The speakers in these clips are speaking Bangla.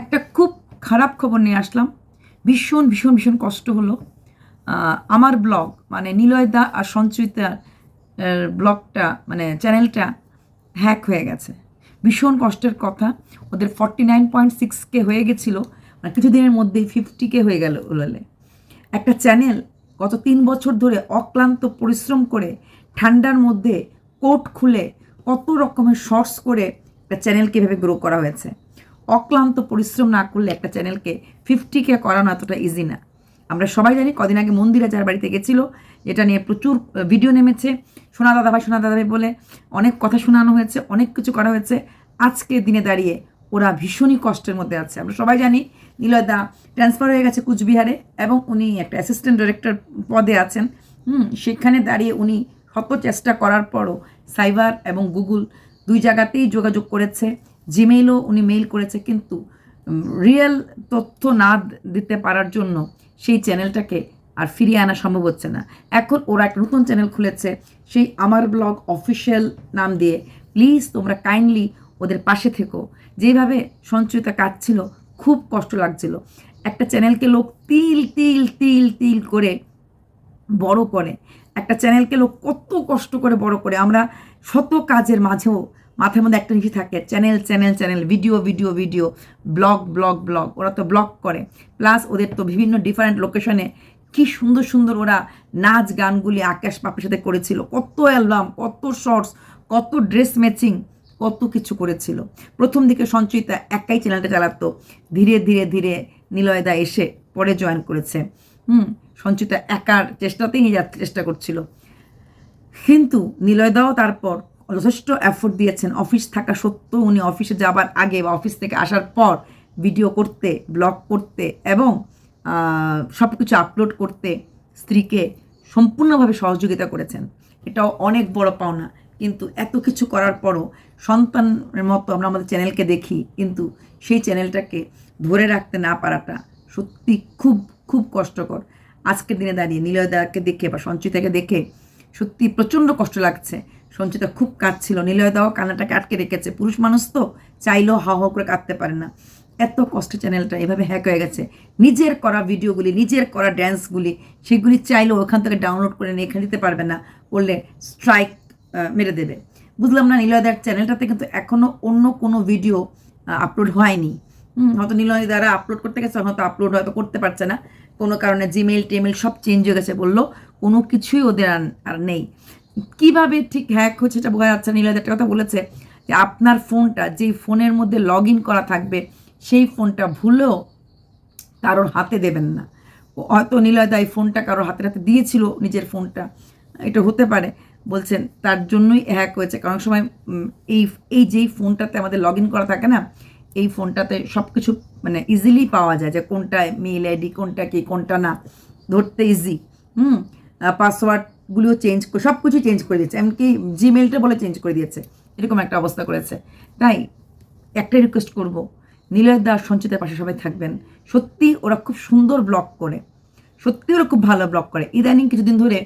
একটা খুব খারাপ খবর নিয়ে আসলাম। ভীষণ ভীষণ ভীষণ কষ্ট হলো। আমার ব্লগ মানে নিলয়দা আর সঞ্চয়িতার ব্লগটা মানে চ্যানেলটা হ্যাক হয়ে গেছে। ভীষণ কষ্টের কথা। ওদের ফর্টি নাইন পয়েন্ট সিক্স কে হয়ে গেছিল। মানে কিছুদিনের মধ্যেই ফিফটি কে হয়ে গেল ওলালে। একটা চ্যানেল গত তিন বছর ধরে অক্লান্ত পরিশ্রম করে ঠান্ডার মধ্যে কোট খুলে কত রকমের শর্টস করে একটা চ্যানেলকে এভাবে গ্রো করা হয়েছে। অক্লান্ত পরিশ্রম না করলে একটা চ্যানেলকে ফিফটিকে করানো এতটা ইজি না। আমরা সবাই জানি কদিন আগে মন্দিরা যার বাড়িতে গেছিল এটা নিয়ে প্রচুর ভিডিও নেমেছে। সোনা দাদা ভাই, সোনা দাদা ভাই বলে, অনেক কথা শোনানো হয়েছে, অনেক কিছু করা হয়েছে। আজকে দিনে দাঁড়িয়ে ওরা ভীষণই কষ্টের মধ্যে আছে। আমরা সবাই জানি নীলয়দা ট্রান্সফার হয়ে গেছে কুচবিহারে এবং উনি একটা অ্যাসিস্ট্যান্ট ডিরেক্টর পদে আছেন। হুম, সেখানে দাঁড়িয়ে উনি শত চেষ্টা করার পরও সাইবার এবং গুগল দুই জায়গাতেই যোগাযোগ করেছে। জিমেইলও উনি মেইল করেছে, কিন্তু রিয়েল তথ্য না দিতে পারার জন্য সেই চ্যানেলটাকে আর ফিরিয়ে আনা সম্ভব হচ্ছে না। এখন ওরা একটা নতুন চ্যানেল খুলেছে, সেই আমার ব্লগ অফিসিয়াল নাম দিয়ে। প্লিজ তোমরা কাইন্ডলি ওদের পাশে থেকো। যেভাবে সঞ্চয়িতা কাজ ছিল খুব কষ্ট লাগছিল। একটা চ্যানেলকে লোক তিল তিল তিল তিল করে বড় করে। একটা চ্যানেলকে লোক কত কষ্ট করে বড় করে। আমরা শত কাজের মাঝেও মাথার মধ্যে একটা জিনিস থাকে channel channel channel video video video blog blog blog ওরা তো ব্লগ করে। প্লাস ওদের তো বিভিন্ন ডিফারেন্ট লোকেশনে কি সুন্দর সুন্দর ওরা নাচ গানগুলি আকাশ পাপের সাথে করেছিল। কত অ্যালবাম কত শর্টস কত ড্রেস ম্যাচিং কত কিছু করেছিল। প্রথম দিকে সঞ্চয়িতা একাই চ্যানেলটা চালাতো। ধীরে ধীরে ধীরে নিলয়দা এসে পরে জয়েন করেছে। হুম সঞ্চিতা একার চেষ্টাতেই যাচ্ছে চেষ্টা করছিল। কিন্তু নিলয়দাও তারপর যথেষ্ট এফোর্ট দিয়েছেন। অফিস থাকা সত্ত্বেও উনি অফিসে যাবার আগে বা অফিস থেকে আসার পর ভিডিও করতে ব্লগ করতে এবং সব কিছু আপলোড করতে স্ত্রীকে সম্পূর্ণভাবে সহযোগিতা করেছেন। এটাও অনেক বড় পাওনা। কিন্তু এত কিছু করার পরও সন্তানের মতো আমরা আমাদের চ্যানেলকে দেখি, কিন্তু সেই চ্যানেলটাকে ধরে রাখতে না পারাটা সত্যি খুব খুব কষ্টকর। আজকের দিনে দাঁড়িয়ে নিলয়দাকে দেখে বা সঞ্চিতাকে দেখে সত্যি প্রচণ্ড কষ্ট লাগছে। সঞ্চিতা খুব কাঁদছিল। নিলয়দাও কান্নাটাকে আটকে রেখেছে। পুরুষ মানুষ তো চাইলেও হাও হাও করে কাঁদতে পারে না। এত কষ্টে চ্যানেলটা এভাবে হ্যাক হয়ে গেছে। নিজের করা ভিডিওগুলি নিজের করা ড্যান্সগুলি সেগুলি চাইলেও ওখান থেকে ডাউনলোড করে নিয়ে এখানে দিতে পারবে না করলে স্ট্রাইক মেরে দেবে। বুঝলাম না নিলয়দার চ্যানেলটাতে কিন্তু এখনও অন্য কোনো ভিডিও আপলোড হয়নি। হয়তো নিলয় দ্বারা আপলোড করতে গেছে, হয়তো আপলোড হয়তো করতে পারছে না। কোনো কারণে জিমেল টেমেল সব চেঞ্জ হয়ে গেছে বলল। কোনো কিছুই ওদের আর নেই। কীভাবে ঠিক হ্যাক হচ্ছে এটা বোঝা যাচ্ছে না। নিলয় একটা কথা বলেছে যে আপনার ফোনটা, যেই ফোনের মধ্যে লগ ইন করা থাকবে, সেই ফোনটা ভুলেও কারোর হাতে দেবেন না। হয়তো নিলয়দা এই ফোনটা কারোর হাতে হাতে দিয়েছিল নিজের ফোনটা। এটা হতে পারে। বলছেন, তার জন্যই হ্যাক হয়েছে। কারণ সময় এই এই যেই ফোনটাতে আমাদের লগ ইন করা থাকে না, এই ফোনটাতে সব কিছু মানে ইজিলি পাওয়া যায় যে কোনটা মেল আইডি কোনটা কি, কোনটা না। ধরতে ইজি হুম? পাসওয়ার্ডগুলিও চেঞ্জ সব কিছু চেঞ্জ করে দিয়েছে। এমনকি জিমেলটা বলে চেঞ্জ করে দিয়েছে। এরকম একটা অবস্থা করেছে। তাই একটাই রিকোয়েস্ট করব, নীলয় দাস, সঞ্চিতের পাশে সবাই থাকবেন। সত্যি ওরা খুব সুন্দর ব্লগ করে। সত্যি ওরা খুব ভালো ব্লগ করে। ইদানিং কিছুদিন ধরে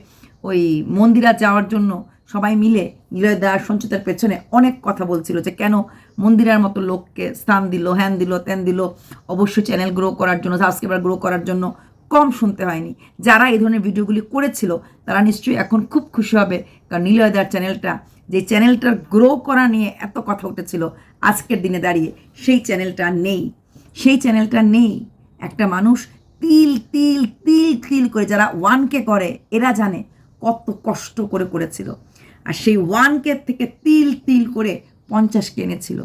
ওই মন্দিরা যাওয়ার জন্য সবাই মিলে নিলয় দাস, সঞ্চিতার পেছনে অনেক কথা বলছিল যে কেন মন্দিরার মতো লোককে স্থান দিল, হ্যান দিল, ত্যান দিল, অবশ্যই চ্যানেল গ্রো করার জন্য সাবস্ক্রাইবার গ্রো করার জন্য। কম শুনতে হয়নি যারা এই ধরনের ভিডিওগুলি করেছিল, তারা নিশ্চয়ই এখন খুব খুশি হবে, কারণ নীলয়দার চ্যানেলটা, যে চ্যানেলটার গ্রো করা নিয়ে এত কথা উঠেছিল, আজকের দিনে দাঁড়িয়ে সেই চ্যানেলটা নেই। সেই চ্যানেলটা নেই। একটা মানুষ তিল তিল তিল তিল করে যারা ওয়ানকে করে, এরা জানে কত কষ্ট করে করেছিল। আর সেই ওয়ানকে থেকে তিল তিল করে পঞ্চাশকে এনেছিল।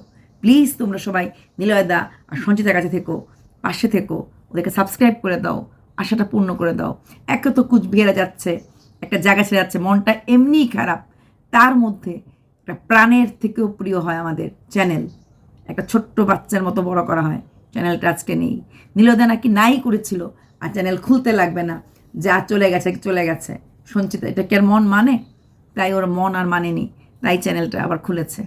প্লিজ তোমরা সবাই নিলয়দা আর সঞ্চিতার কাছে থেকো, পাশে থেকো, ওদেরকে সাবস্ক্রাইব করে দাও। আশাটা পূর্ণ করে দাও। একে তো কুচবিহারে যাচ্ছে, একটা জায়গা ছেড়ে যাচ্ছে, মনটা এমনিই খারাপ। তার মধ্যে একটা প্রাণের থেকেও প্রিয় হয় আমাদের চ্যানেল। একটা ছোট্ট বাচ্চার মতো বড় করা হয়, চ্যানেলটা আজকে নেই। নীলদা নাকি নাই করেছিল, আর চ্যানেল খুলতে লাগবে না। যা চলে গেছে চলে গেছে। সঞ্চিতা, এটা কি আর মন মানে? তাই ওর মন আর মানেনি, তাই চ্যানেলটা আবার খুলেছে।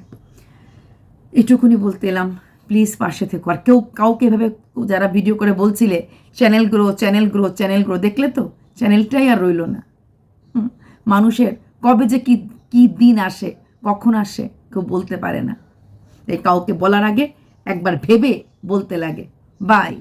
এটুকুনি বলতে এলাম। প্লিজ পাশে থেকো। আর কেউ কাউকে এভাবে যারা ভিডিও করে বলছিলে channel grow channel grow channel grow দেখলে তো? চ্যানেলটাই আর রইল না। মানুষের কবে যে কি কি দিন আসে, কখন আসে, কেউ বলতে পারে না। এই কাউকে বলার আগে একবার ভেবে বলতে লাগে। বাই